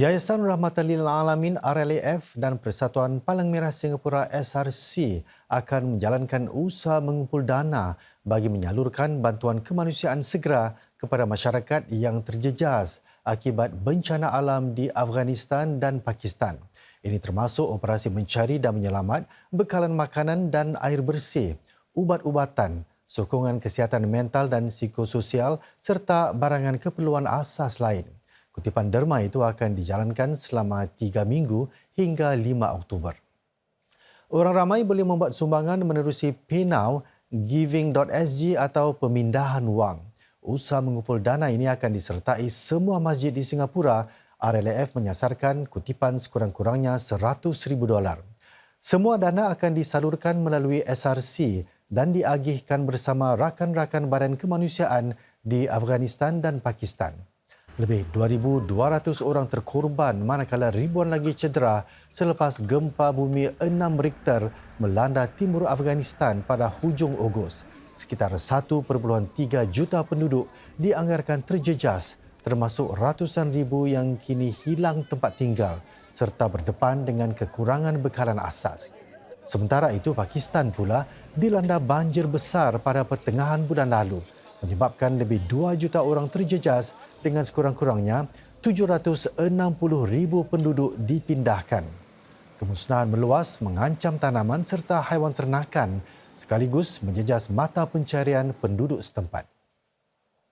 Yayasan Rahmatan Lil Alamin RLAF dan Persatuan Palang Merah Singapura SRC akan menjalankan usaha mengumpul dana bagi menyalurkan bantuan kemanusiaan segera kepada masyarakat yang terjejas akibat bencana alam di Afghanistan dan Pakistan. Ini termasuk operasi mencari dan menyelamat bekalan makanan dan air bersih, ubat-ubatan, sokongan kesihatan mental dan psikososial serta barangan keperluan asas lain. Kutipan derma itu akan dijalankan selama tiga minggu hingga 5 Oktober. Orang ramai boleh membuat sumbangan menerusi PayNow, Giving.sg atau pemindahan wang. Usaha mengumpul dana ini akan disertai semua masjid di Singapura. RLAF menyasarkan kutipan sekurang-kurangnya RM100,000 dolar. Semua dana akan disalurkan melalui SRC dan diagihkan bersama rakan-rakan badan kemanusiaan di Afghanistan dan Pakistan. Lebih 2,200 orang terkorban manakala ribuan lagi cedera selepas gempa bumi 6 Richter melanda timur Afghanistan pada hujung Ogos. Sekitar 1.3 juta penduduk dianggarkan terjejas termasuk ratusan ribu yang kini hilang tempat tinggal serta berdepan dengan kekurangan bekalan asas. Sementara itu, Pakistan pula dilanda banjir besar pada pertengahan bulan lalu menyebabkan lebih 2 juta orang terjejas dengan sekurang-kurangnya 760 ribu penduduk dipindahkan. Kemusnahan meluas mengancam tanaman serta haiwan ternakan sekaligus menjejas mata pencarian penduduk setempat.